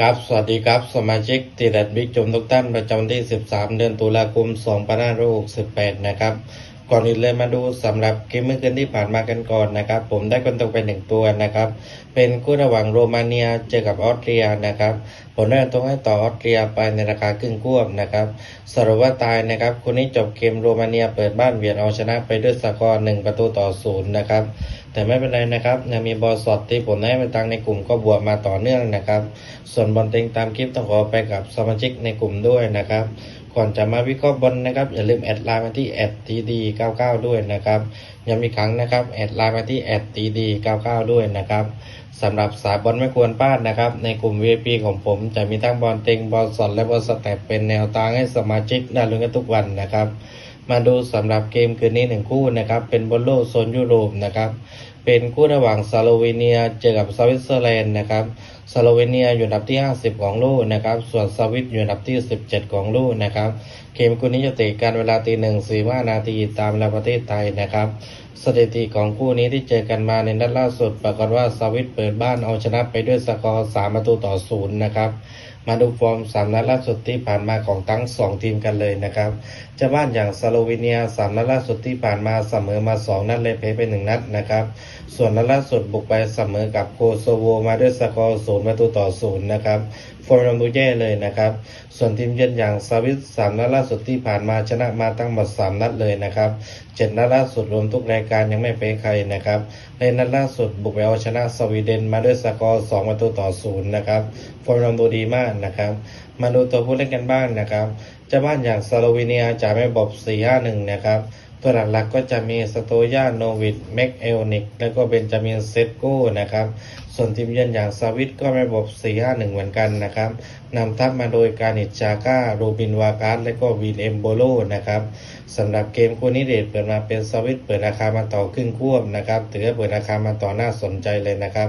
ครับสวัสดีครับ สมาชิกตีแดดบิ๊กจมทุกท่านประจำวันที่ 13 เดือนตุลาคม 2568 นะครับ ก่อนอื่นเลยมาดูสำหรับเกมเมื่อคืนที่ผ่านมากันก่อนนะครับ ผมได้คนตกไปหนึ่งตัวนะครับ เป็นคู่ระหว่างโรมาเนียเจอกับออสเตรียนะครับผมได้ตรงให้ต่อออสเตรียไปในราคาครึ่งควบนะครับสรุปว่าตายนะครับคู่นี้จบเกมโรมาเนียเปิดบ้านเวียดเอาชนะไปด้วยสกอร์หนึ่งประตูต่อศูนย์นะครับ แต่ไม่เป็นไรนะครับยังมีบอลสดที่ผมให้ไปตังในกลุ่มก็บวกมาต่อเนื่องนะครับ ส่วนบอลเต็งตามคลิปต้องขอไปกับสมาชิกในกลุ่มด้วยนะครับก่อนจะมาวิเคราะห์บอลนะครับอย่าลืมแอดไลน์มาที่แอดทีดี99ด้วยนะครับยังมีครั้งนะครับแอดไลน์มาที่แอดทีดี99ด้วยนะครับสำหรับสายบอลไม่ควรพลาดนะครับ ในกลุ่ม VIP ของผมจะมีทั้งบอลเต็งบอลสดและบอลสแต็ปเป็นแนวทางให้สมาชิกได้ลุ้นกันทุกวันนะครับ มาดูสำหรับเกมคืนนี้หนึ่งคู่นะครับ เป็นบอลโลกโซนยุโรปนะครับ เป็นคู่ระหว่างสโลวีเนียเจอกับสวิตเซอร์แลนด์นะครับสโลวีเนียอยู่อันดับที่ 50 ของโลกนะครับ ส่วนสวิตอยู่อันดับที่ 17 ของโลกนะครับ เกมคู่นี้จะเตะกันเวลาตีหนึ่งสี่ห้านาทีตามเวลาประเทศไทยนะครับ สถิติของคู่นี้ที่เจอกันมาในนัดล่าสุด ปรากฏว่าสวิตเปิดบ้านเอาชนะไปด้วยสกอร์3ประตูต่อศูนย์นะครับ มาดูฟอร์มสามนัดล่าสุดที่ผ่านมาของทั้งสองทีมกันเลยนะครับเจะบ้านอย่างสโลวีเนียสามนัดล่าสุดที่ผ่านมาเสมอมาสองนัดเลยแพ้ไปหนึ่งนัดนะครับ ส่วนนัดล่าสุดบุกไปเสมอกับโคโซโวมาด้วยสกอร์ศูนย์ประตูต่อศูนย์นะครับฟอร์มยังดูแย่เลยนะครับ ส่วนทีมเยือนอย่างสวิตสามนัดล่าสุดที่ผ่านมาชนะมาตั้งหมดสามนัดเลยนะครับเจ็ดนัดล่าสุดรวมทุกรายการยังไม่แพ้ใครนะครับในนัดล่าสุดบุกไปเอาชนะสวีเดนมาด้วยสกอร์สองประตูต่อศูนย์นะครับฟอร์มยังดูดีมากนะครับมาดูตัวผู้เล่นกันบ้างนะครับเจ้าบ้านอย่างสโลวีเนียจะไม่บบ4-5-1นะครับ ตัวหลักๆก็จะมีสโตยาโนวิดแม็กเอลนิกแล้วก็เบนจามินเซตโก้นะครับ ส่วนทีมเยือนอย่างซาวิตก็ไม่บบ 4-5-1 เหมือนกันนะครับนำทัพมาโดยการิจาก้าโรบินวาการและก็วีนเอมโบโลนะครับสำหรับเกมคู่นี้เดทเปิดมาเป็นซาวิตเปิดราคามาต่อครึ่งควบนะครับถือว่าเปิดราคามาต่อน่าสนใจเลยนะครับ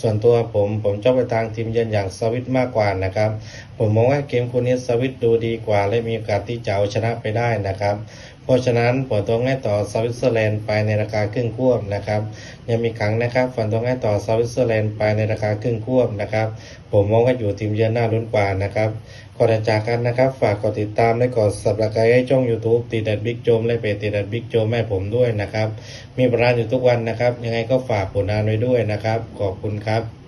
ส่วนตัวผมผมชอบไปทางทีมเยือนอย่างสวิตมากกว่านะครับ ผมมองว่าเกมคู่นี้สวิตดูดีกว่า และมีโอกาสที่จะเอาชนะไปได้นะครับเพราะฉะนั้นผมต้องให้ต่อสวิตเซอร์แลนด์ไปในราคาครึ่งควบนะครับยังมีครั้งนะครับฝันต้องให้ต่อสวิตเซอร์แลนด์ไปในราคาครึ่งควบนะครับ ผมมองว่าอยู่ทีมเยือนหน้าลุ้นกว่านะครับก่อนจากกันนะครับฝากกดติดตามและกด subscribe ให้ช่อง YouTube ตีแดดบิ๊กโจมและเพจตีแดดบิ๊กโจมให้ผมด้วยนะครับ มีประมาณอยู่ทุกวันนะครับ ยังไงก็ฝากผลงานไว้ด้วยนะครับ ขอบคุณครับ